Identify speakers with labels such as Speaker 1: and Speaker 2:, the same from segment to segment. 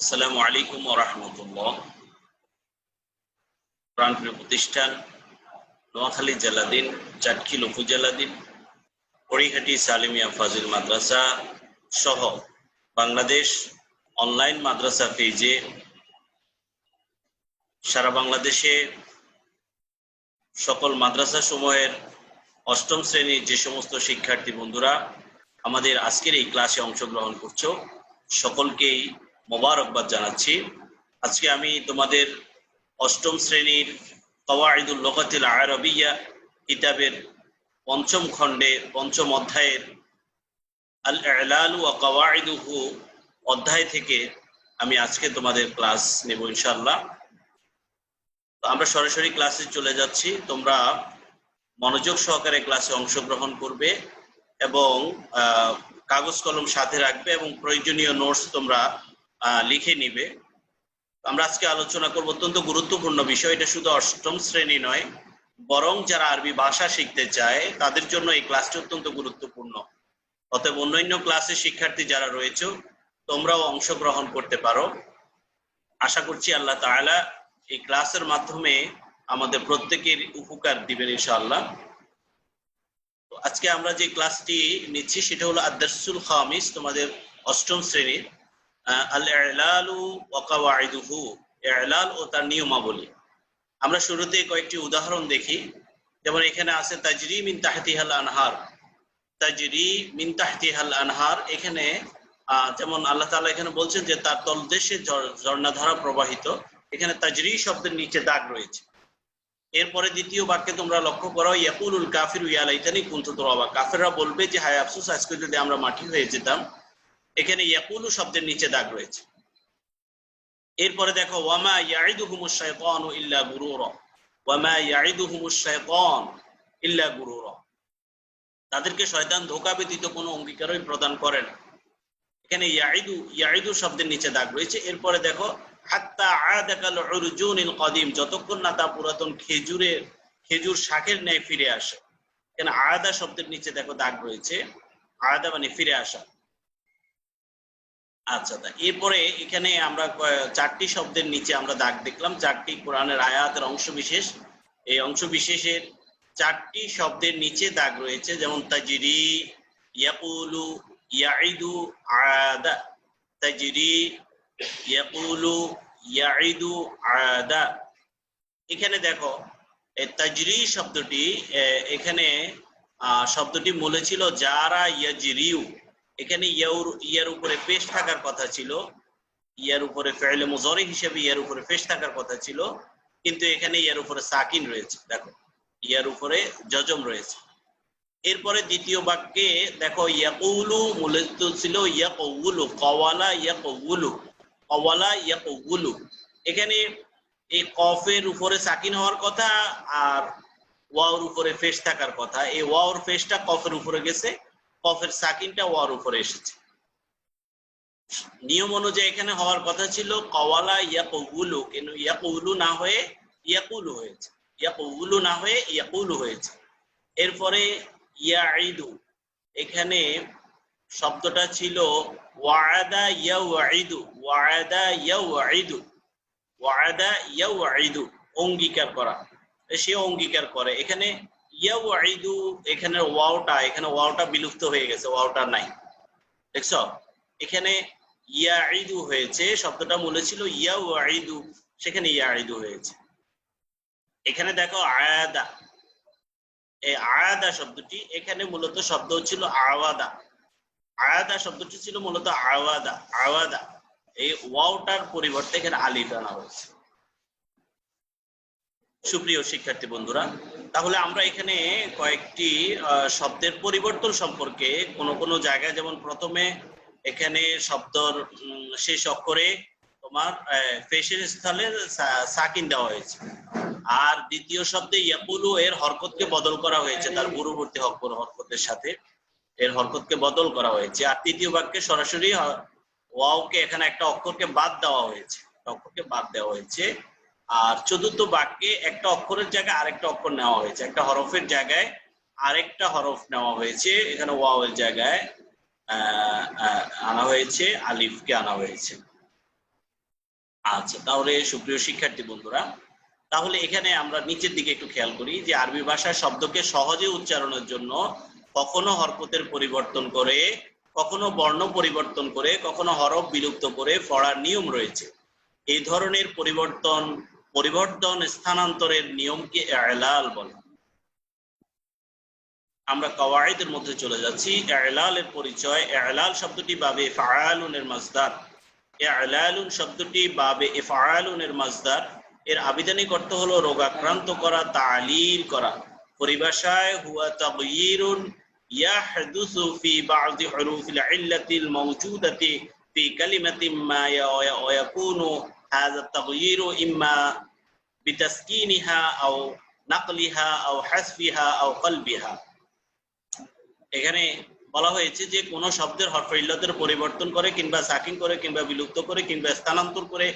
Speaker 1: আসসালামু আলাইকুম রহমতুল্লাহ। প্রাণপ্রিয় প্রতিষ্ঠান, নোয়াখালী জেলাদিন চাটখিল উপজেলাদিন পরিহাটি সালিমিয়া ফাজিল মাদ্রাসা সহ বাংলাদেশ অনলাইন মাদ্রাসা পেজে সারা বাংলাদেশে সকল মাদ্রাসা সমূহের অষ্টম শ্রেণির যে সমস্ত শিক্ষার্থী বন্ধুরা আমাদের আজকের এই ক্লাসে অংশগ্রহণ করছ, সকলকেই মোবারকবাদ জানাচ্ছি। আজকে আমি তোমাদের অষ্টম শ্রেণির কওয়াইদুল লোকাতিল আরবিয়া কিতাবের পঞ্চম খণ্ডে, পঞ্চম অধ্যায়ের আল এলালু ও কওয়াইদুহু অধ্যায় থেকে আমি আজকে তোমাদের ক্লাস নেব ইনশাল্লাহ তো আমরা সরাসরি ক্লাসে চলে যাচ্ছি। তোমরা মনোযোগ সহকারে ক্লাসে অংশগ্রহণ করবে এবং কাগজ কলম সাথে রাখবে এবং প্রয়োজনীয় নোটস তোমরা লিখে নিবে। আমরা আজকে আলোচনা করব অত্যন্ত গুরুত্বপূর্ণ বিষয়। এটা শুধু অষ্টম শ্রেণি নয়, বরং যারা আরবি ভাষা শিখতে চায়, তাদের জন্য এই ক্লাসটি অত্যন্ত গুরুত্বপূর্ণ। অতএব অন্যান্য ক্লাসের শিক্ষার্থী যারা রয়েছে, তোমরাও অংশগ্রহণ করতে পারো। আশা করছি আল্লাহ তাআলা এই ক্লাসের মাধ্যমে আমাদের প্রত্যেকের উপকার দিবেন ইনশাআল্লাহ। আজকে আমরা যে ক্লাসটি নিচ্ছি, সেটা হলো আদার্সুল খামিস, তোমাদের অষ্টম শ্রেণির। ও তার নিয়মাবলী। আমরা শুরুতে কয়েকটি উদাহরণ দেখি। যেমন এখানে আছে, তাজরি মিন তাহতিহাল আনহার। তাজরি মিন তাহতিহাল আনহার, এখানে যেমন আল্লাহ তাআলা এখানে বলছেন যে তার তলদেশে ঝর্ণাধারা প্রবাহিত। এখানে তাজরি শব্দের নিচে দাগ রয়েছে। এরপরে দ্বিতীয় বাক্যে তোমরা লক্ষ্য করো, ইয়াকুলুল কাফির ইয়ালাইতানি কুন্তু তোরাবা। কাফেররা বলবে যে, হায় আফসোস, আজকে যদি আমরা মাটি হয়ে যেতাম এখানে ইয়াকুলু শব্দের নিচে দাগ রয়েছে। এরপরে দেখো, ওয়ামা ইয়াইদুহুমুশ শাইতানু ইল্লা গুরুরা। ওয়ামা ইয়াইদুহুমুশ শাইতান ইল্লা গুরুরা। তাদেরকে শয়তান ধোঁকা ব্যতীত কোনো অঙ্গীকারই প্রদান করে না। এখানে ইয়াইদু ইয়াইদু শব্দের নিচে দাগ রয়েছে। এরপরে দেখো, হাত্তা আদাকাল উরজুনিল কদিম, যতক্ষণ না তা পুরাতন খেজুরের, খেজুর শাকের ন্যায় ফিরে আসে। এখানে আদা শব্দের নিচে দেখো দাগ রয়েছে। আদা মানে ফিরে আসা। আচ্ছা এরপরে এখানে আমরা চারটি শব্দের নিচে আমরা দাগ দেখলাম। চারটি কোরআনের আয়াতের অংশ বিশেষ এই অংশ বিশেষের চারটি শব্দের নিচে দাগ রয়েছে, যেমন তাজিরি, ইয়াকুলু ইয়াইদু আদা। তাজিরি, ইয়াকুলু ইয়াইদু আদা। এখানে দেখো তাজরি শব্দটি এখানে শব্দটি মূলে ছিল যারা ইয়াজরিউ। এখানে ইয়াউর, ইয়ার উপরে পেশ থাকার কথা ছিল। ইয়ার উপরে ফেলে মুজরি হিসেবে ইয়ার উপরে পেশ থাকার কথা ছিল। কিন্তু এখানে ইয়ার উপরে সাকিন রয়েছে, দেখো। ইয়ার উপরে জজম রয়েছে। এরপরে দ্বিতীয় বাক্যে, দেখো, ইয়াকুলু মূলত ছিল, ইয়াকুলু কওয়ালা ইয়াকুলু কওয়ালা, ইয়াকুলু। এখানে এই কফের উপরে সাকিন হওয়ার কথা আর ওয়াওর উপরে ফেস থাকার কথা। এই ওয়াওর ফেসটা কফের উপরে গেছে। কফের সাকিনটা ওয়ার উপরে এসেছে। নিয়ম অনুযায়ী এখানে হওয়ার কথা ছিল, কওয়ালা ইয়াকুলু, কিন্তু ইয়াকুলু না হয়ে ইয়াকুলু হয়েছে। ইয়াকুলু না হয়ে ইয়াকুলু হয়েছে। এরপরে ইয়াইদু এখানে শব্দটা ছিল ওয়াদা ইয়াউইদু ওয়াদা ইয়াউইদু ওয়াদা ইয়াউইদু অঙ্গীকার করা। সে অঙ্গীকার করে। এখানে ইয়াউইদু এখানে ওয়াওটা এখানে ওয়াওটা বিলুপ্ত হয়ে গেছে, ওয়াওটা নাই। দেখছ? এখানে ইয়াইদু হয়েছে, শব্দটা মূলে ছিল সেখানে ইয়াইদু হয়েছে। এখানে দেখো আয়াদা। এই আয়াদা শব্দটি, এখানে মূলত শব্দ ছিল আওয়াদা। আয়াদা শব্দটি ছিল মূলত আওয়াদা আওয়াদা। এই ওয়াওটার পরিবর্তে এখানে আলিফ হয়েছে। সুপ্রিয় শিক্ষার্থী বন্ধুরা তাহলে আমরা এখানে কয়েকটি শব্দের পরিবর্তন সম্পর্কে কোন কোন জায়গায়, যেমন প্রথমে এখানে শব্দর শেষ অক্ষরে তোমার ফেসের স্থলে সাকিন দেওয়া হয়েছে। আর দ্বিতীয় শব্দে ইয়াকুলু, এর হরকতকে বদল করা হয়েছে, তার পূর্ববর্তী অক্ষর হরকতের সাথে এর হরকতকে বদল করা হয়েছে। আর তৃতীয় বাক্যে সরাসরি ওয়াওকে এখানে একটা অক্ষরকে বাদ দেওয়া হয়েছে। অক্ষরকে বাদ দেওয়া হয়েছে। আর চতুর্থ বাক্যে একটা অক্ষরের জায়গায় আরেকটা অক্ষর নেওয়া হয়েছে। একটা হরফের জায়গায় আরেকটা হরফ নেওয়া হয়েছে। এখানে ওয়াওয়ের জায়গায় আনা হয়েছে, আলিফকে আনা হয়েছে। আচ্ছা তাহলে সুপ্রিয় শিক্ষার্থী বন্ধুরা, তাহলে এখানে আমরা নিচের দিকে একটু খেয়াল করি যে আরবি ভাষার শব্দকে সহজে উচ্চারণের জন্য কখনো হরকতের পরিবর্তন করে, কখনো বর্ণ পরিবর্তন করে, কখনো হরফ বিলুপ্ত করে পড়ার নিয়ম রয়েছে। এই ধরনের পরিবর্তন পরিবর্তন স্থানান্তরের নিয়মকে এলাল বলে। আমরা কওয়াইদের মধ্যে চলে যাচ্ছি। এলালের পরিচয়, এলাল শব্দটি বাবে ফায়ালুনের মাজদার এলালুন শব্দটি বাবে এফায়ালুনের মাজদার এর আবিধানিক অর্থ হলো রোগাক্রান্ত করা, তালিল করা। পরিভাষায় হুয়া তাগয়িরুন ইয়াহদুসু ফি বা'দি হুরুফিল ইল্লাতিল মাওজুদাতি ফি কালিমাতিন মা ইয়াকুনু হাযা তাগয়িরু ইম্মা বিতাসকিনিহা আও নাকলিহা আও হাসফিহা আও কলবিহা এখানে বলা হয়েছে যে কোন শব্দের হরফ ইল্লতের পরিবর্তন করে কিংবা সাকিং করে কিংবা বিলুপ্ত করে কিংবা স্থানান্তর করে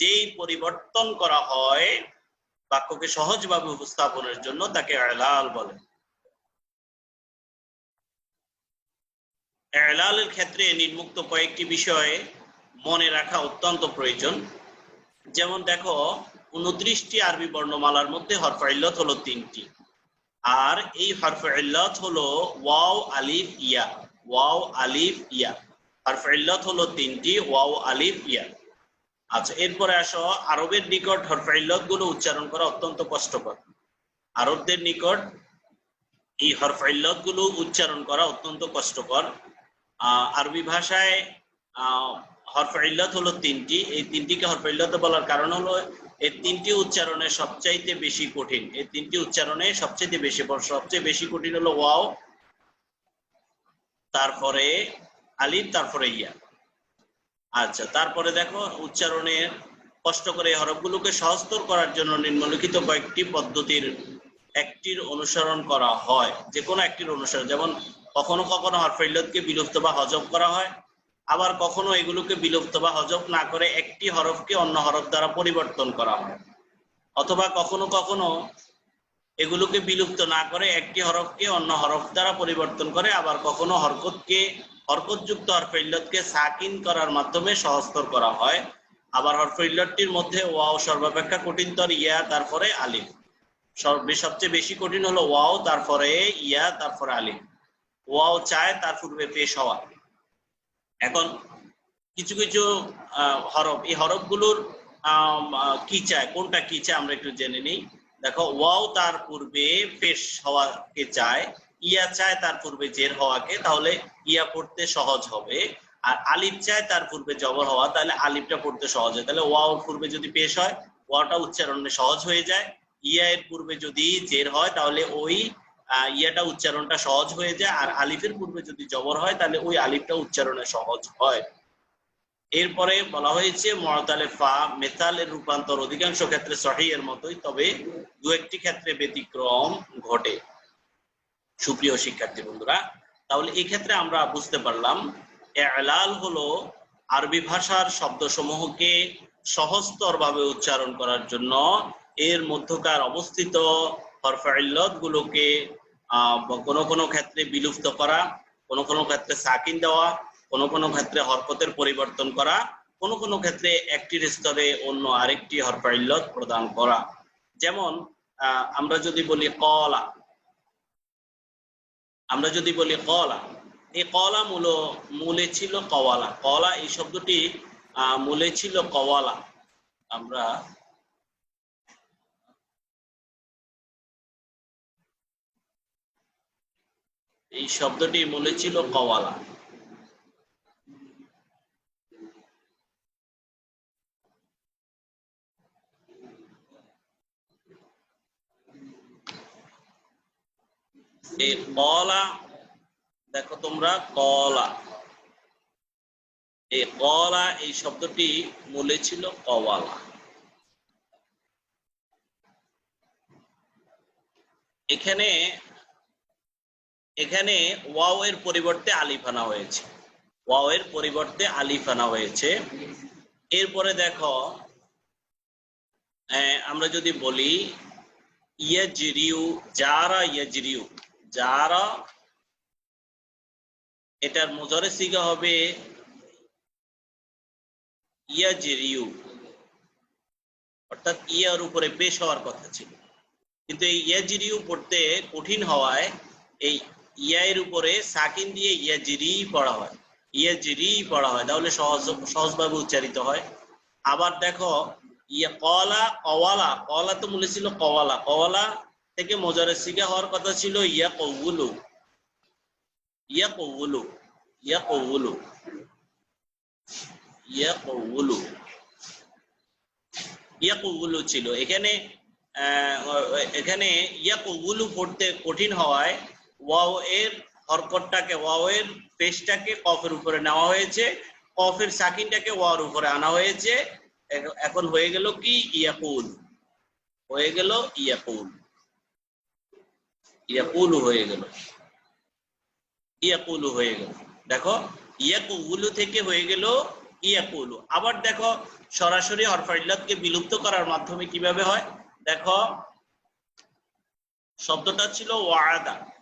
Speaker 1: যেই পরিবর্তন করা হয়, বাক্যকে সহজভাবে উপস্থাপনের জন্য তাকে এলাল বলে। এলালের ক্ষেত্রে নির্মুক্ত কয়েকটি বিষয়ে মনে রাখা অত্যন্ত প্রয়োজন। যেমন দেখো, উনত্রিশটি আরবি বর্ণমালার মধ্যে হরফ ইল্লত হলো তিনটি। আর এই হরফ ইল্লত হলো ওয়াও, আলিফ, ইয়া। ওয়াও, আলিফ, ইয়া। হরফ ইল্লত হলো তিনটি, ওয়াও, আলিফ, ইয়া। আচ্ছা এরপরে আসো, আরবের নিকট হরফ ইল্লতগুলো উচ্চারণ করা অত্যন্ত কষ্টকর। আরবদের নিকট এই হরফ ইল্লতগুলো উচ্চারণ করা অত্যন্ত কষ্টকর। আরবি ভাষায় হরফ ইল্লত হলো তিনটি। এই তিনটিকে হরফ ইল্লত বলার কারণ হলো, এই তিনটি উচ্চারণে সবচাইতে বেশি কঠিন। এই তিনটি উচ্চারণে সবচাইতে বেশি, সবচেয়ে বেশি কঠিন হলো ওয়াও, তারপরে আলিফ, তারপরে ইয়া। আচ্ছা তারপরে দেখো উচ্চারণের কষ্ট করে এই হরফগুলোকে সহজতর করার জন্য নিম্নলিখিত কয়েকটি পদ্ধতির একটির অনুসরণ করা হয়। যে কোনো একটির অনুসরণ, যেমন কখনো কখনো হরফ ইল্লতকে বিলুপ্ত বা হজব করা হয়। আবার কখনো এগুলোকে বিলুপ্ত বা হজব না করে একটি হরফকে অন্য হরফ দ্বারা পরিবর্তন করা হয়। অথবা কখনো কখনো এগুলোকে বিলুপ্ত না করে একটি হরফকে অন্য হরফ দ্বারা পরিবর্তন করে, আবার কখনো হরকতকে, হরকতযুক্ত হরফ সাকিন করার মাধ্যমে সহজতর করা হয়। আবার হরফ মধ্যে ওয়াও সর্বাপেক্ষা কঠিনতর, ইয়া, তারপরে সর্বে সবচেয়ে বেশি কঠিন হলো ওয়াও, তারপরে ইয়া, তারপরে আলিফ। ওয়াও চায়, তার পূর্বে পেশ হওয়া। এখন কিছু কিছু হরফ, এই হরফগুলোর কি চায়, কোনটা কি চায় আমরা একটু জেনে নিই। দেখো, ওয়াও তার পূর্বে পেশ হওয়াকে চায়, ইয়া চায় তার পূর্বে জের হওয়াকে, তাহলে ইয়া পড়তে সহজ হবে। আর আলিফ চায় তার পূর্বে জবর হওয়া, তাহলে আলিফটা পড়তে সহজ হয়। তাহলে ওয়াওর পূর্বে যদি পেশ হয়, ওয়াটা উচ্চারণে সহজ হয়ে যায়। ইয়া এর পূর্বে যদি জের হয়, তাহলে ওই ইয়াটা উচ্চারণটা সহজ হয়ে যায়, আর আলিফের পূর্বে যদি জবর হয়, তাহলে ওই আলিফটা উচ্চারণে সহজ হয়। এরপরে বলা হয়েছে, মরতালে ফা, মেতালের রূপান্তর অধিকাংশ ক্ষেত্রে সহি এর মতোই, তবে দু একটি ক্ষেত্রে ব্যতিক্রম ঘটে। সুপ্রিয় শিক্ষার্থী বন্ধুরা, তাহলে এই ক্ষেত্রে আমরা বুঝতে পারলাম, এলাল হলো আরবি ভাষার শব্দসমূহকে সহজতর ভাবে উচ্চারণ করার জন্য এর মধ্যকার অবস্থিত হরফাইল্লত গুলোকে কোনো কোনো ক্ষেত্রে বিলুপ্ত করা, কোনো কোনো ক্ষেত্রে সাকিন দেওয়া, কোনো কোনো ক্ষেত্রে হরকতের পরিবর্তন করা, কোনো কোনো ক্ষেত্রে একটির স্তরে অন্য আরেকটি হরফাইল্লত প্রদান করা। যেমন আমরা যদি বলি কলা, আমরা যদি বলি কলা, এই কলা মূল, মূলে ছিল কওয়ালা। কলা এই শব্দটি মূলে ছিল কওয়ালা। আমরা এই শব্দটি মূলে ছিল কওয়ালা। এই কলা দেখো তোমরা কলা এই কলা এই শব্দটি মূলে ছিল কওয়ালা। এখানে এখানে ওয়াও এর পরিবর্তে আলিফ আনা হয়েছে। ওয়াও এর পরিবর্তে আলিফ আনা হয়েছে। এরপরে দেখো আমরা যদি বলি, ইয়াজরিউ, যারা ইয়াজরিউ, যারা এটার মুজরে সিগা হবে, ইয়াজরিউ। অর্থাৎ ইয়ার উপরে পেশ হওয়ার কথা ছিল। কিন্তু এই ইয়াজিরিউ পড়তে কঠিন হওয়ায় এই ইয়ের উপরে সাকিন দিয়ে ইয়াজিরি পড়া হয়। ইয়াজিরি পড়া হয়। তাহলে সহজ সহজভাবে উচ্চারিত হয়। আবার দেখো, ইয়া কলা কওয়ালা কওয়ালা তো মূলে ছিল কওয়ালা। কওয়ালা থেকে মজারের সিগা হওয়ার কথা ছিল ইয়া কৌগুলু ইয়া কৌগুলু ইয়া কৌগুলু ইয়া কৌগুলু ইয়া কৌগুলু ছিল। এখানে এখানে ইয়া কৌগুলু পড়তে কঠিন হওয়ায় ওয়াও এর হরকতটাকে ওয়াও এর পেশটাকে কফের উপরে নেওয়া হয়েছে। কফের সাকিনটাকে ওয়ার উপরে আনা হয়েছে। এখন হয়ে গেল কি? ইয়াকুল। হয়ে গেল ইয়াকুল। ইয়াকুলু হয়ে গেল। ইয়াকুলু হয়ে গেল। দেখো, ইয়াকুলু থেকে হয়ে গেল ইয়াকুলু। আবার দেখো, সরাসরি হরফাইল্লাতকে বিলুপ্ত করার মাধ্যমে কীভাবে হয়? দেখো, শব্দটা ছিল ওয়াদা।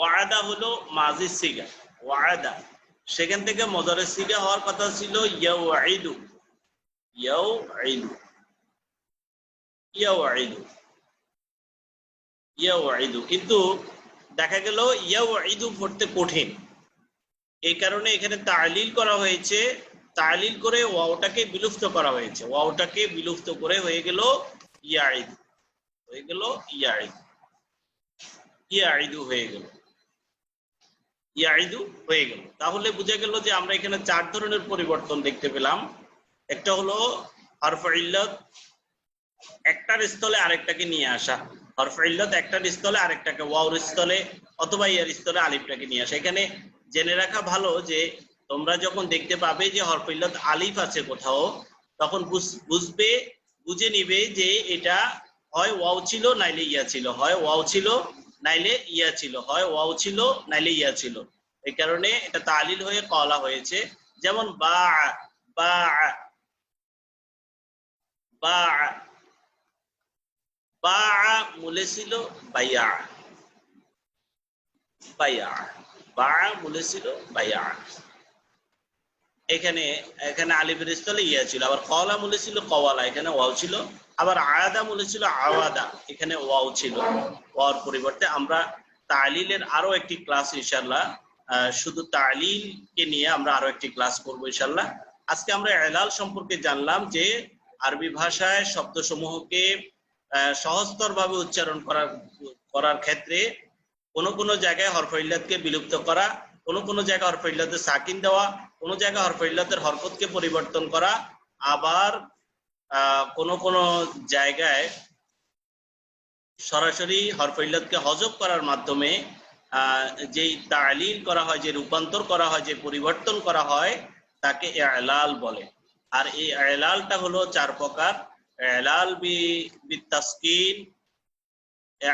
Speaker 1: ওয়াদা হলো মাজি সিগা, ওয়াদা। সেখান থেকে মজারের সিগা হওয়ার কথা ছিল ইয়াউ আইদু কিন্তু দেখা গেল ইয়াউ আইদু পড়তে কঠিন। এই কারণে এখানে তালিল করা হয়েছে, তালিল করে ওয়াওটাকে বিলুপ্ত করা হয়েছে। ওয়াওটাকে বিলুপ্ত করে হয়ে গেল ইয়াইদ হয়ে গেল ইয়াইদ ইয়াইদু হয়ে গেল। ইয়াইদু হয়ে গেল। তাহলে বোঝা গেল যে আমরা এখানে চার ধরনের পরিবর্তন দেখতে পেলাম। একটা হলো হরফা একটার স্থলে আরেকটাকে নিয়ে আসা। হরফা একটার স্থলে আরেকটাকে ওয়াওর স্থলে অথবা ইয়ার স্থলে আলিফটাকে নিয়ে আসা। এখানে জেনে রাখা ভালো যে তোমরা যখন দেখতে পাবে যে হরফ আলিফ আছে কোথাও, তখন বুঝ- বুঝবে, বুঝে নিবে যে এটা হয় ওয়াও ছিল নাইলে ইয়া ছিল। হয় ওয়াও ছিল নাইলে ইয়া ছিল, হয় ওয়াও ছিল, নাইলে ইয়া ছিল। এই কারণে এটা তালিল হয়ে কলা হয়েছে। যেমন বা বা বা বা, মূলে ছিল বাইয়া। বাইয়া, বা, মূলে ছিল বাইয়া। এখানে এখানে আলিফের স্থলে ইয়া ছিল, আবার কলা মূলে ছিল কওয়ালা, এখানে ওয়াও ছিল। আবার আয়াদা মূলে ছিল আওয়াদা এখানে ওয়াও ছিল। ওয়ার পরিবর্তে আমরা তালিলের আরও একটি ক্লাস ইনশাল্লাহ শুধু তালিলকে নিয়ে আমরা আরও একটি ক্লাস করব ইনশাল্লাহ আজকে আমরা এলাল সম্পর্কে জানলাম যে আরবি ভাষায় শব্দসমূহকে আহ, সহজতর ভাবে উচ্চারণ করার করার ক্ষেত্রে কোন কোন জায়গায় হরফইল্লাতকে বিলুপ্ত করা কোন কোন জায়গায় হরফইল্লাতে সাকিন দেওয়া কোন জায়গায় হরফইল্লাতের হরকতকে পরিবর্তন করা আবার কোন কোন জায়গায় সরাসরি হরফইল্লাতকে হজব করার মাধ্যমে যেই তালিল করা হয় যে রূপান্তর করা হয় যে পরিবর্তন করা হয় তাকে এলাল বলে। আর এই এলালটা হলো চার প্রকার। এলাল বি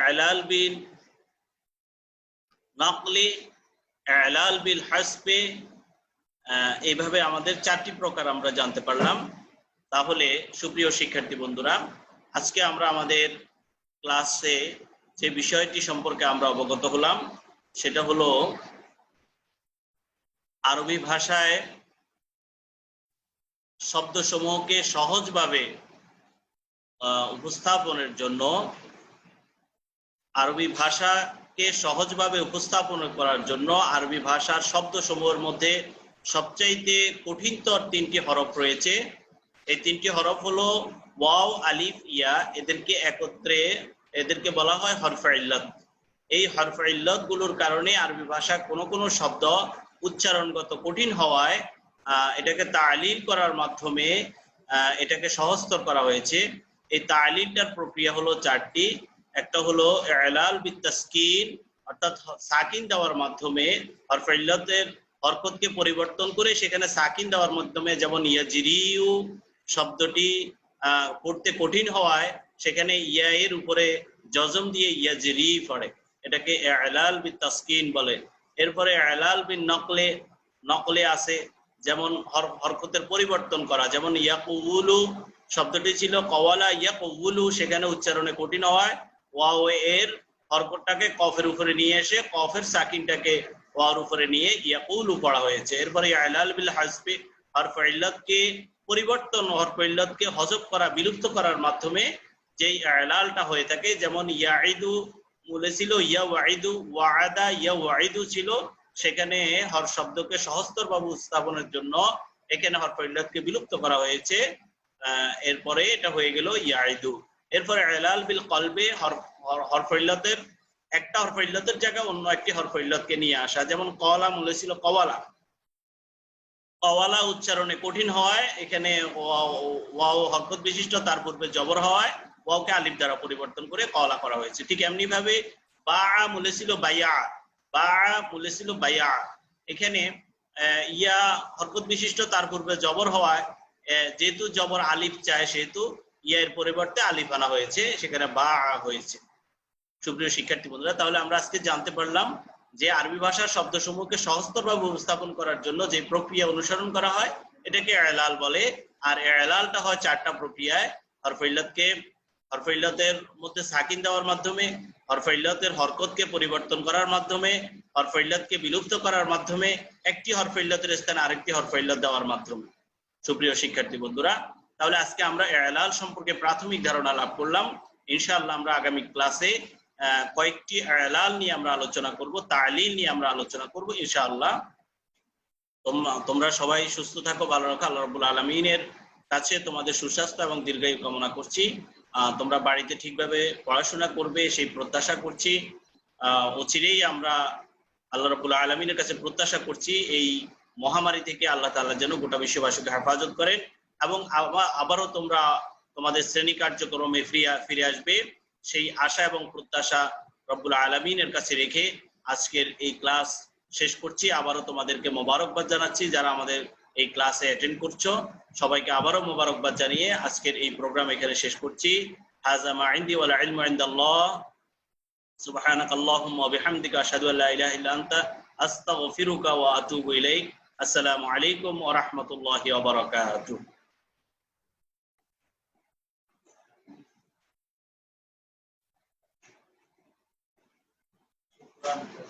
Speaker 1: এলাল বিন নকলি এলাল বিল আহ, এইভাবে আমাদের চারটি প্রকার আমরা জানতে পারলাম। তাহলে সুপ্রিয় শিক্ষার্থী বন্ধুরা, আজকে আমরা আমাদের ক্লাসে যে বিষয়টি সম্পর্কে আমরা অবগত হলাম, সেটা হলো আরবি ভাষায় শব্দসমূহকে সহজভাবে উপস্থাপনের জন্য, আরবি ভাষাকে সহজভাবে উপস্থাপন করার জন্য আরবি ভাষার শব্দসমূহের মধ্যে সবচাইতে কঠিনতর তিনটি হরফ রয়েছে। এই তিনটি হরফ হলো ওয়াও, আলিফ, ইয়া। এদেরকে একত্রে, এদেরকে বলা হয় হরফা ইল্লত এই হরফা গুলোর কারণে আরবি ভাষা কোনো কোনো শব্দ উচ্চারণগত কঠিন হওয়ায় এটাকে তালিল করার মাধ্যমে এটাকে সহজতর করা হয়েছে। এই তালিলটার প্রক্রিয়া হলো চারটি। একটা হলো এলাল বিতাসকিন অর্থাৎ সাকিন দেওয়ার মাধ্যমে হরফা ইল্লতের হরকতকে পরিবর্তন করে সেখানে সাকিন দেওয়ার মাধ্যমে, যেমন ইয়াজিরিউ শব্দটি পড়তে কঠিন হওয়ায় সেখানে ইয়া এর উপরে জজম দিয়ে ইয়া ইয়াজিরি পড়ে। এটাকে এলাল বি তাসকিন বলে। এরপরে এলাল বিন নকলে নকলে আছে, যেমন হরকতের পরিবর্তন করা। যেমন ইয়াকুলু, শব্দটি ছিল কওয়ালা ইয়াকুলু, সেখানে উচ্চারণে কঠিন হওয়ায় ওয়াও এর হরকতটাকে কফের উপরে নিয়ে এসে কফের সাকিনটাকে ওয়ার উপরে নিয়ে ইয়াকুলু পড়া হয়েছে। এরপরে এলাল বিল হাসবি হরফ ইল্লাতকে পরিবর্তন হরফ ইল্লতকে হজব করা, বিলুপ্ত করার মাধ্যমে যেই এলালটা হয়ে থাকে, যেমন ইয়াইদু মূলে ছিল ইয়া ওয়াইদু ওয়াদা ইয়া ওয়াইদু ছিল, সেখানে হর শব্দকে সহস্তর বাবু স্থাপনের জন্য এখানে হরফ ইল্লতকে বিলুপ্ত করা হয়েছে। এরপরে এটা হয়ে গেল ইয়াইদু এরপরে এলাল বিল কলবে, হর ইল্লতের একটা হরফ ইল্লতের জায়গায় অন্য একটি হরফ ইল্লতকে নিয়ে আসা। যেমন কলা মূলে ছিল কওয়ালা। কওয়ালা উচ্চারণে কঠিন হয়, এখানে ওয়াও হরকত বিশিষ্ট, তার পূর্বে জবর হওয়ায় ওয়াওকে আলিফ দ্বারা পরিবর্তন করে কওয়ালা করা হয়েছে। ঠিক এমনি ভাবে বা মূলে ছিল বাইয়া, বা মূলে ছিল বাইয়া। এখানে ইয়া হরকত বিশিষ্ট, তার পূর্বে জবর হওয়ায় যেহেতু জবর আলিফ চায়, সেহেতু ইয়া এর পরিবর্তে আলিফ আনা হয়েছে, সেখানে বা হয়েছে। সুপ্রিয় শিক্ষার্থী বন্ধুরা, তাহলে আমরা আজকে জানতে পারলাম যে আরবি ভাষার শব্দ শব্দসমূহকে সহস্তরভাবে উপস্থাপন করার জন্য যে প্রক্রিয়া অনুসরণ করা হয়, এটাকে এলাল বলে। আর এলালটা হয় চারটা প্রক্রিয়ায়। হরফইল্লাতকে হরফইল্লাতের মধ্যে সাকিন দেওয়ার মাধ্যমে হরফইল্লাতের হরকতকে পরিবর্তন করার মাধ্যমে হরফইল্লাতকে বিলুপ্ত করার মাধ্যমে, একটি হরফইল্লাতের স্থানে আরেকটি হরফইল্লাত দেওয়ার মাধ্যমে। সুপ্রিয় শিক্ষার্থী বন্ধুরা, তাহলে আজকে আমরা এলাল সম্পর্কে প্রাথমিক ধারণা লাভ করলাম। ইনশাআল্লাহ আমরা আগামী ক্লাসে কয়েকটি এলাল নিয়ে আমরা আলোচনা করব তালিল নিয়ে আমরা আলোচনা করব, ইনশাআল্লাহ। তোমরা- সবাই সুস্থ থাকো, ভালো রাখো, আল্লাহ রাব্বুল আলমিনের কাছে তোমাদের সুস্বাস্থ্য এবং দীর্ঘায়ু কামনা করছি। তোমরা বাড়িতে ঠিকভাবে পড়াশোনা করবে, সেই প্রত্যাশা করছি। অচিরেই আমরা আল্লাহ রাব্বুল আলমিনের কাছে প্রত্যাশা করছি, এই মহামারী থেকে আল্লাহ তাআলা যেন গোটা বিশ্ববাসীকে হেফাজত করেন এবং আবা- আবারও তোমরা তোমাদের শ্রেণি কার্যক্রমে ফিরে ফিরে আসবে। সেই আশা এবং প্রত্যাশা রব্বুল আলমিনের কাছে রেখে আজকের এই ক্লাস শেষ করছি। আবারও তোমাদেরকে মোবারকবাদ জানাচ্ছি যারা আমাদের এই ক্লাসে অ্যাটেন্ড করছ। সবাইকে আবারও মোবারকবাদ জানিয়ে আজকের এই প্রোগ্রাম এখানে শেষ করছি। হাজা মা ইনদি ওয়াল
Speaker 2: Vamos.